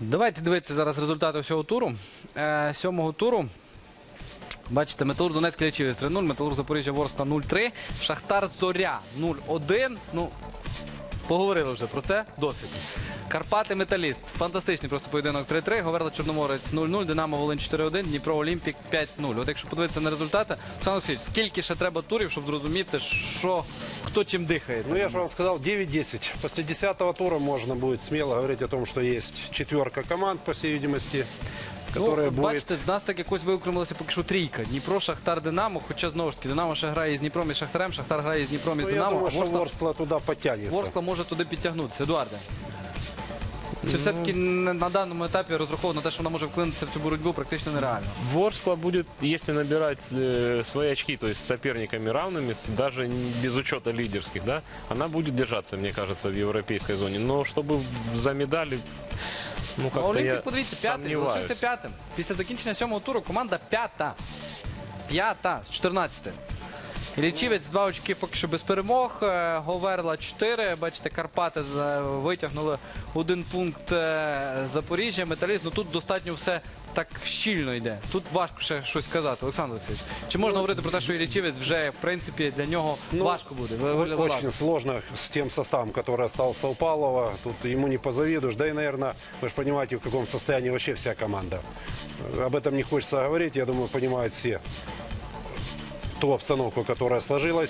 Давайте дивитися зараз результати всього туру. Е, сьомого туру. Бачите, Металург Донецьк Лячівець 3-0, Металург Запоріжжя Ворскла 0-3, Шахтар Зоря 0-1. Ну, поговорили вже про це досить. Карпати Металіст. Фантастичний просто поєдинок 3-3. Говерла Чорноморець 0-0, Динамо Волинь 4-1, Дніпро Олімпік 5-0. От якщо подивитися на результати, Олександр Олексійович, скільки ще треба турів, щоб зрозуміти, що хто чем дыхает. Ну, я же вам сказал, 9-10. После 10 тура можно будет смело говорить о том, что есть четверка команд, по всей видимости, которая ну, будет... Бачите, в нас так якось виокремилася поки що трійка. Дніпро, Шахтар, Динамо. Хоча знову ж таки, Динамо ще грає з Дніпром і Шахтарем, Шахтар грає з Дніпром і з Ну, я Динамо. думаю, а что Ворскла, Ворскла туда подтянется. Ворскла може туди підтягнутися. Едуарде. Ну. Чи все-таки на на даному етапі розраховано на те, що вона може вклинитися в цю боротьбу, практично нереально? Ворскла будет, если набирать э, свои очки, то есть с соперниками равными, с- даже не- без учета лидерских, да, она будет держаться, мне кажется, в европейской зоне. Но чтобы за медали, ну А как-то я Олімпік, подивіться, п'ятий, сомневаюсь. залишився п'ятим. Після закінчення сьомого туру команда п'ята. П'ята з 14. Лічівець два очки поки що без перемог. Е, Говерла 4. Бачите, Карпати за- витягнули один пункт е, Запоріжжя. Металіст. Ну тут достатньо все так щільно йде. Тут важко ще щось сказати. Олександр Олексійович. Чи можна говорити про те, що і Лічівець вже в принципі для нього Ну, важко буде? Ви- виглядало важко. Очень сложно с тем составом, который остался у Павлова. Тут ему не позавидуешь. Да и, наверное, вы же понимаете, в каком состоянии вообще вся команда. Об этом не хочется говорить. Я думаю, понимают все ту обстановку, которая сложилась.